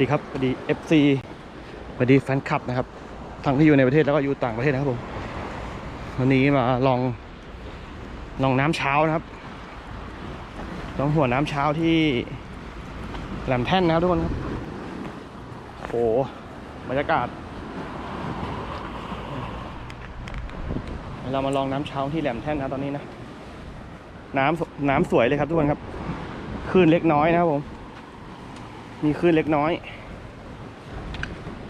ดีครับสวัสดี FC สวัสดีแฟนคลับนะครับ ทั้งที่อยู่ในประเทศแล้วก็อยู่ต่างประเทศนะครับผม วันนี้มาลองลองน้ำเช้านะครับ ลองหัวน้ำเช้าที่แหลมแท่นนะครับทุกคนครับโหบรรยากาศ เรามาลองน้ำเช้าที่แหลมแท่นนะตอนนี้นะ น้ำน้ำสวยเลยครับทุกคนครับคลื่นเล็กน้อยนะครับผม มีคลื่นเล็กน้อย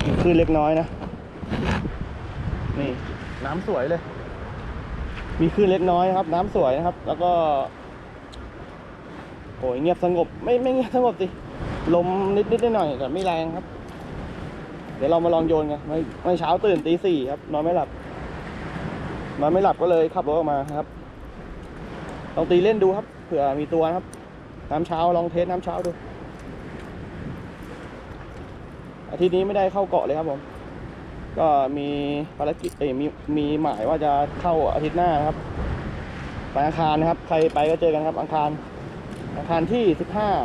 มีคลื่นเล็กน้อยนะ นี่น้ำสวยเลย มีคลื่นเล็กน้อยนะครับ น้ำสวยนะครับ แล้วก็โอ้ยเงียบสงบ ไม่ไม่เงียบสงบสิ ลมนิดนิดหน่อยๆแต่ไม่แรงครับ เดี๋ยวเรามาลองโยนกันไม่ไม่เช้าตื่นตีสี่ครับนอนไม่หลับนอนไม่หลับก็เลยขับรถออกมาครับลองตีเล่นดูครับ เผื่อมีตัวนะครับ น้ำเช้าลองเทสน้ำเช้าดู อาทิตย์นี้ไม่ได้เข้าเกาะเลยครับผม ก็มีภารกิจเอ้ยมีมีหมายว่าจะเข้าอาทิตย์หน้าครับไปอังคารนะครับ ใครไปก็เจอกันครับ อังคาร อังคารที่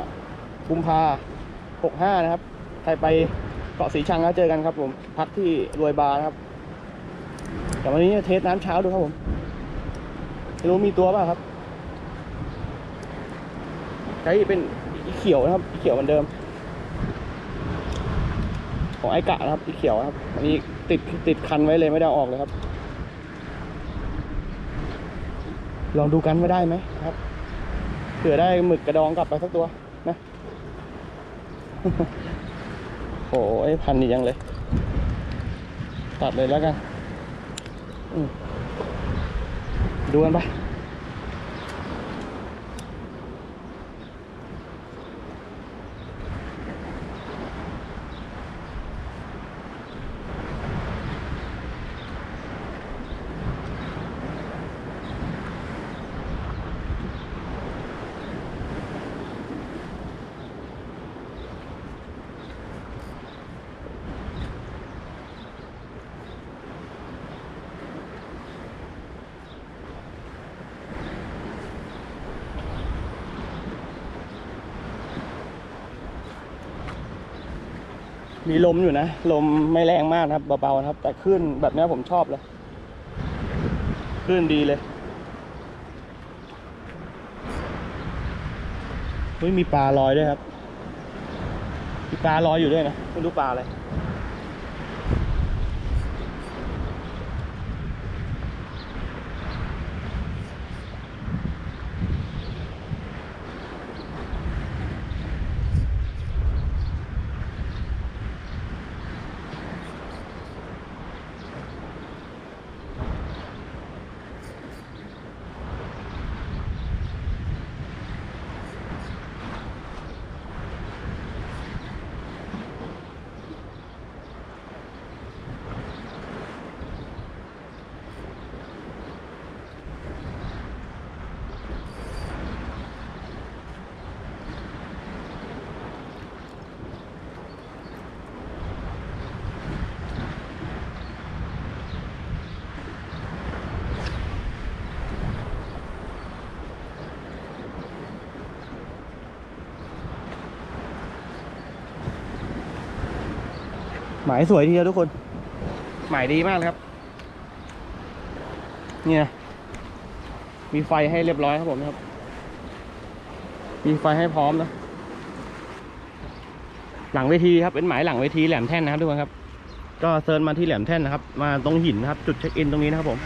15กุมภา65นะครับ ใครไปเกาะสีชังก็เจอกันครับ ผม พักที่รวยบาร์นะครับ แต่วันนี้เทสน้ำเช้าดูครับผมไม่รู้มีตัวเปล่าครับใช้เป็นอีเขียวนะครับอีเขียวเหมือนเดิม ของไอ้กะนะครับอีเขียวครับอันนี้ติดติดคันไว้เลยไม่ได้ออกเลยครับ ลองดูกันไม่ได้ไหมครับเผื่อได้หมึกกระดองกลับไปสักตัวนะโอ้ยพันนี่ยังเลย ตัดเลยแล้วกันดูกันไป มีลมอยู่นะ ลมไม่แรงมากนะครับเบาๆนะครับ แต่คลื่นแบบนี้ผมชอบเลยคลื่นดีเลยเฮ้ยมีปลาลอยด้วยครับ มีปลาลอยอยู่ด้วยนะ ไม่รู้ปลาอะไร หมายสวยทีเดียวทุกคน หมายดีมากเลยครับ เนี่ย มีไฟให้เรียบร้อยครับผมนะครับ มีไฟให้พร้อมนะ หลังเวทีครับเป็นหมายหลังเวทีแหลมแท่นนะครับทุกคนครับ ก็เซิร์นมาที่แหลมแท่นนะครับ มาตรงหินนะครับ จุดเช็คอินตรงนี้นะครับผม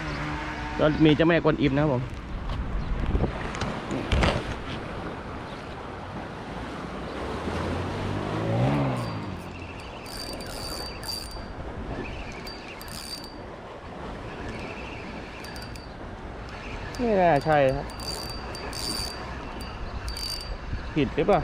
ก็มีเจ้าแม่กวนอิมนะครับผม ใช่ครับผิดหรือเปล่า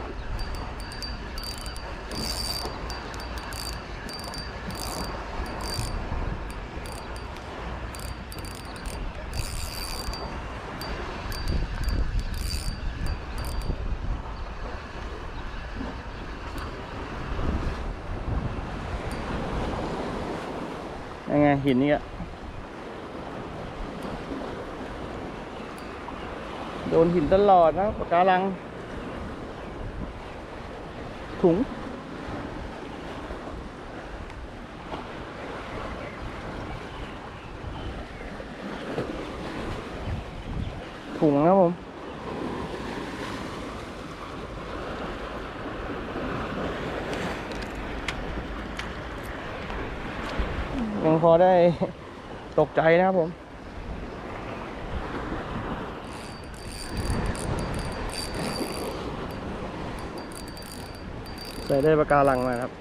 ยังไงหินนี่อะ โดนหินตลอดนะปะการัง ถุง ถุงนะผมยังพอได้ตกใจนะครับผม ใส่ได้ปากการังมาครับ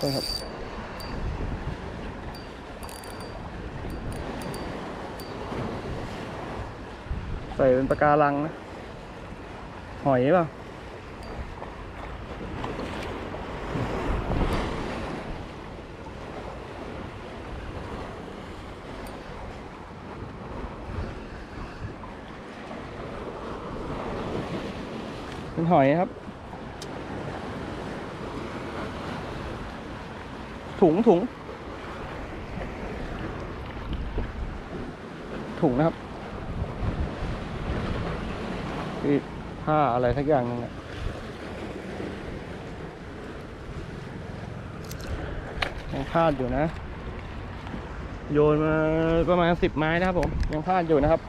นี่ครับ ใส่เป็นปากการังนะ หอยเปล่าเป็นหอยครับ ถุงถุง ถุงนะครับอีกผ้าอะไรทักอย่างนึงอะยังพลาดอยู่นะ โยนมาประมาณสิบไม้นะครับผม ยังพลาดอยู่นะครับ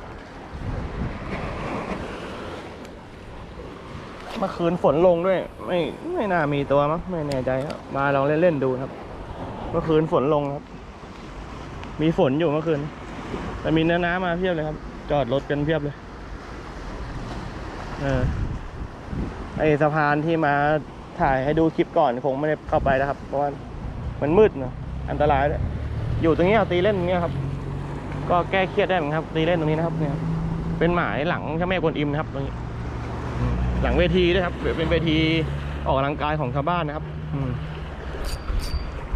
เมื่อคืนฝนลงด้วย ไม่ไม่น่ามีตัวมั้งไม่แน่ใจครับมาลองเล่น ๆ ดูนะครับ เมื่อคืนฝนลงครับ มีฝนอยู่เมื่อคืน แต่มีน้ำน้ำมาเพียบเลยครับ จอดรถกันเพียบเลย เออ ไอสะพานที่มาถ่ายให้ดูคลิปก่อนคงไม่ได้เข้าไปแล้วครับ เพราะว่ามันมืดเนอะอันตรายด้วยอยู่ตรงนี้เอาตีเล่นตรงนี้ครับ ก็แก้เครียดได้เหมือนกันครับ ตีเล่นตรงนี้นะครับ เนี่ย เป็นหมายหลังเจ้าแม่กวนอิมนะครับ ตรงนี้ หลังเวทีด้วยครับเป็นเวทีออกกำลังกายของชาวบ้านนะครับ อืม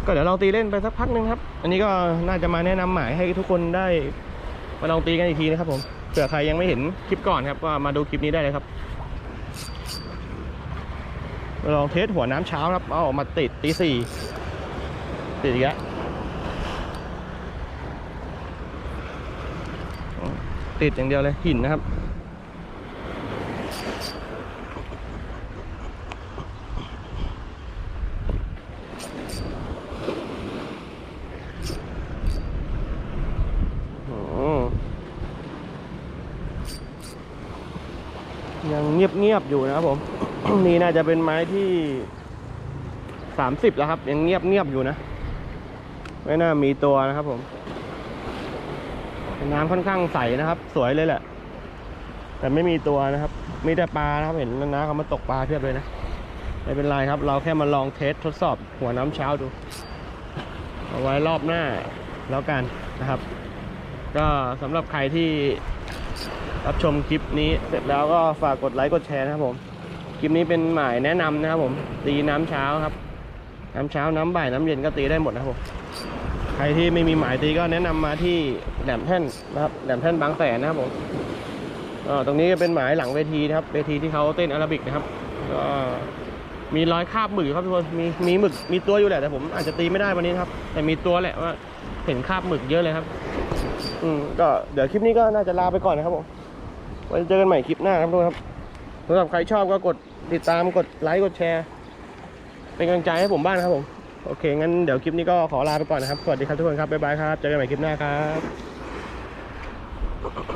ก็เดี๋ยวลองตีเล่นไปสักพักหนึงครับ อันนี้ก็น่าจะมาแนะนำหมายให้ทุกคนได้มาลองตีกันอีกทีนะครับผมเผื่อใครยังไม่เห็นคลิปก่อนครับก็มาดูคลิปนี้ได้เลยครับมาลองเทสหัวน้ำเช้าครับเอาออกมาติดตีสี่ติดอีกแล้วติดอย่างเดียวเลยหินนะครับ เงียบอยู่นะครับผม นี่น่าจะเป็นไม้ที่สามสิบแล้วครับ ยังเงียบๆอยู่นะ ไม่น่ามีตัวนะครับผมน้ำค่อนข้างใสนะครับ สวยเลยแหละ แต่ไม่มีตัวนะครับ มีแต่ปลานะครับเห็นน้าเขามาตกปลาเพียบเลยนะไม่เป็นไรครับ เราแค่มาลองเทสทดสอบหัวน้ำเช้าดู เอาไว้รอบหน้าแล้วกันนะครับ ก็สำหรับใครที่ รับชมคลิปนี้เสร็จแล้วก็ฝากกดไลค์กดแชร์นะครับผม คลิปนี้เป็นหมายแนะนำนะครับผม ตีน้ำเช้าครับ น้ำเช้าน้ำบ่ายน้ำเย็นก็ตีได้หมดนะครับผมใครที่ไม่มีหมายตีก็แนะนำมาที่แหลมแท่นนะครับแหลมแท่นบางแสนนะครับผมก็ตรงนี้ก็เป็นหมายหลังเวทีนะครับเวทีที่เขาเต้นอาราบิกนะครับก็มีรอยคาบหมึกครับทุกคนมีมีหมึกมีตัวอยู่แหละแต่ผมอาจจะตีไม่ได้วันนี้ครับ แต่มีตัวแหละว่าเห็นคาบหมึกเยอะเลยครับ อืมก็เดี๋ยวคลิปนี้ก็น่าจะลาไปก่อนนะครับผมไว้เจอกันใหม่คลิปหน้าครับทุกคนครับสำหรับใครชอบก็กดติดตามกดไลค์กดแชร์ เป็นกำลังใจให้ผมบ้างนะครับผม โอเค งั้นเดี๋ยวคลิปนี้ก็ขอลาไปก่อนนะครับ สวัสดีครับทุกคนครับ บ๊ายบายครับ เจอกันใหม่คลิปหน้าครับ